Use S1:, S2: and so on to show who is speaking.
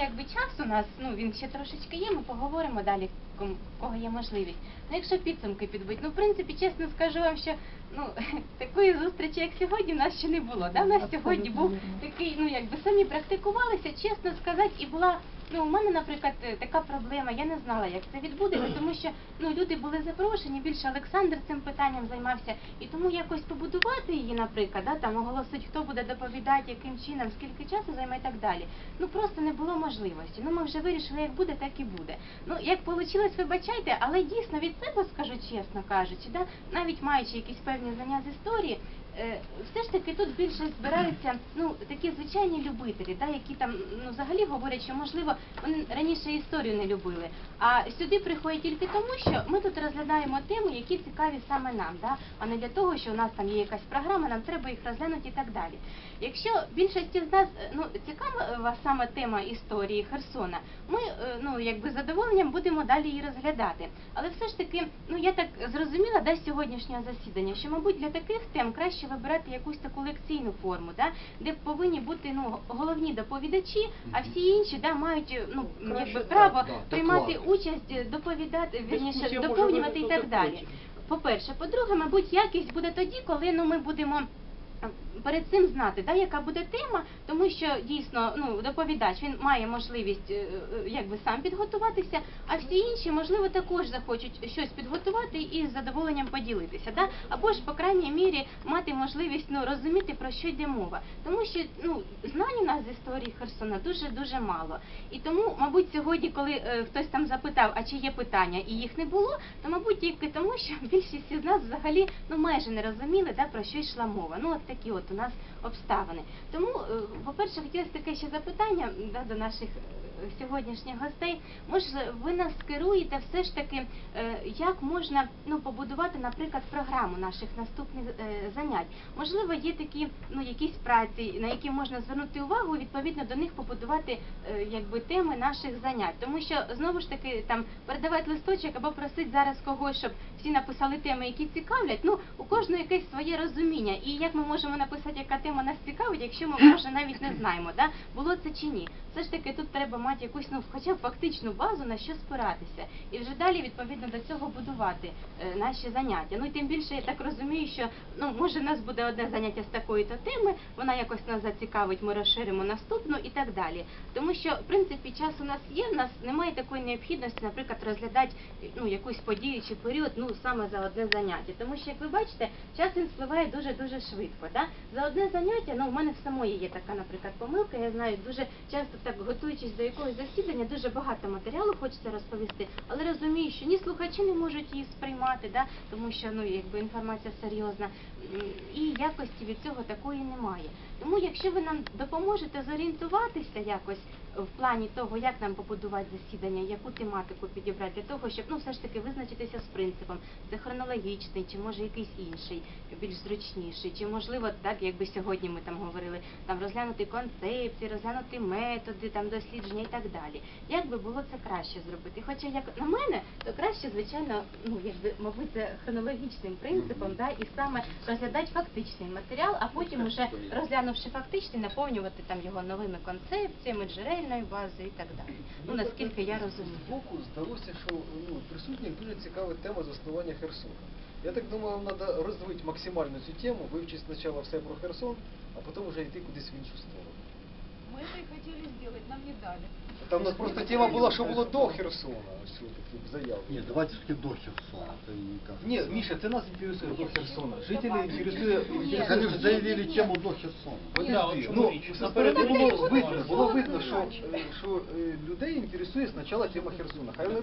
S1: якби час у нас, ну він ще трошечки є, ми поговоримо далі, кому кого є можливість. Ну якщо підсумки підбити, ну в принципі, чесно скажу вам, що ну такої зустрічі, як сьогодні, в нас ще не було. Да? У нас сьогодні був такий, ну якби самі практикувалися, чесно сказати, і була. Ну, у мене, наприклад, е, така проблема, я не знала, як це відбудеться, тому що ну люди були запрошені, більше Олександр цим питанням займався, і тому якось побудувати її, наприклад, да, там оголосить, хто буде доповідати, яким чином, скільки часу займе і так далі. Ну просто не було можливості. Ну ми вже вирішили, як буде, так і буде. Ну як вийшло, вибачайте, але дійсно від себе скажу чесно кажучи, да, навіть маючи якісь певні знання з історії. Е, Все ж таки тут більше збираються ну такі звичайні любителі, да, які там ну взагалі говорять, що можливо вони раніше історію не любили. А сюди приходять тільки тому, що ми тут розглядаємо теми, які цікаві саме нам, да, а не для того, що у нас там є якась програма, нам треба їх розглянути і так далі. Якщо більшості з нас е, ну цікава саме тема історії Херсона, ми е, ну якби з задоволенням будемо далі її розглядати. Але все ж таки, ну я так зрозуміла да, з сьогоднішнього засідання, що мабуть для таких тем краще вибирати якусь таку лекційну форму, да, де повинні бути ну головні доповідачі, а всі інші да мають е, ну якби право
S2: да,
S1: приймати
S2: доклад.
S1: участь, е, доповідати, вірніше доповнювати і так далі. По-перше, по-друге, мабуть, якість буде тоді, коли ну ми будемо. Перед цим знати, да, яка буде тема, тому що дійсно ну доповідач він має можливість е, е, якби сам підготуватися, а всі інші можливо також захочуть щось підготувати і з задоволенням поділитися, да? або ж по крайній мірі мати можливість ну розуміти про що йде мова, тому що ну знань у нас з історії Херсона дуже дуже мало. І тому, мабуть, сьогодні, коли е, хтось там запитав, а чи є питання, і їх не було, то мабуть тільки тому, що більшість із нас взагалі ну майже не розуміли, да, про що йшла мова. Ну от такі у нас обставини. Тому, е, по-перше, хотілося таке ще запитання да, до наших е, сьогоднішніх гостей. Може, ви нас керуєте все ж таки, е, як можна ну побудувати, наприклад, програму наших наступних е, занять? Можливо, є такі ну якісь праці, на які можна звернути увагу, і відповідно до них побудувати е, якби теми наших занять. Тому що знову ж таки там передавати листочок або просити зараз когось, щоб всі написали теми, які цікавлять. Ну у кожного якесь своє розуміння. І як ми можемо написати, яка тема нас цікавить, якщо ми може навіть не знаємо, да було це чи ні. Все ж таки тут треба мати якусь ну хоча б фактичну базу на що спиратися, і вже далі відповідно до цього будувати е, наші заняття. Ну і тим більше я так розумію, що ну може в нас буде одне заняття з такої то теми, вона якось нас зацікавить, ми розширимо наступну і так далі. Тому що в принципі час у нас є, в нас немає такої необхідності, наприклад, розглядати ну якусь подію чи період, ну саме за одне заняття. Тому що, як ви бачите, час він спливає дуже дуже швидко. Да? За одне заняття, ну в мене в самої є така, наприклад, помилка. Я знаю, дуже часто так готуючись до якогось засідання, дуже багато матеріалу хочеться розповісти, але розумію, що ні слухачі не можуть її сприймати, да? тому що ну якби інформація серйозна, і якості від цього такої немає. Тому, якщо ви нам допоможете зорієнтуватися якось в плані того, як нам побудувати засідання, яку тематику підібрати для того, щоб ну все ж таки визначитися з принципом, це хронологічний, чи може якийсь інший, більш зручніший, чи можливо, так якби сьогодні ми там говорили, там розглянути концепції, розглянути методи, там дослідження і так далі. Як би було це краще зробити? Хоча як на мене, то краще, звичайно, ну якби мабуть, це хронологічним принципом, да, і саме розглядати фактичний матеріал, а потім уже розглянувши фактично, наповнювати там його новими концепціями, джерельною базою і так далі. Ну наскільки я розумію.
S2: Збоку здалося, що ну, присутніх дуже цікава тема заснування Херсона. Я так думаю, вам треба розвити максимально цю тему, вивчити спочатку все про Херсон, а потім вже йти кудись в іншу сторону.
S3: Мы это и хотели сделать, нам не дали.
S2: Там у нас просто тема була, що було до Херсона, ось такі заяви.
S4: Нет, давайте все-таки до Херсона. Это не кажется.
S5: Нет, Миша, это нас интересует до Херсона. Жители интересует...
S4: Так
S5: интересует-
S4: Они же заявили тему до Херсона.
S5: Подожди,
S2: Ну,
S5: ну,
S2: наперед
S5: наперед
S2: було
S5: було
S2: видно,
S5: видно,
S2: було видно, що, е, що е, людей інтересує спочатку тема Херсона. Хай вони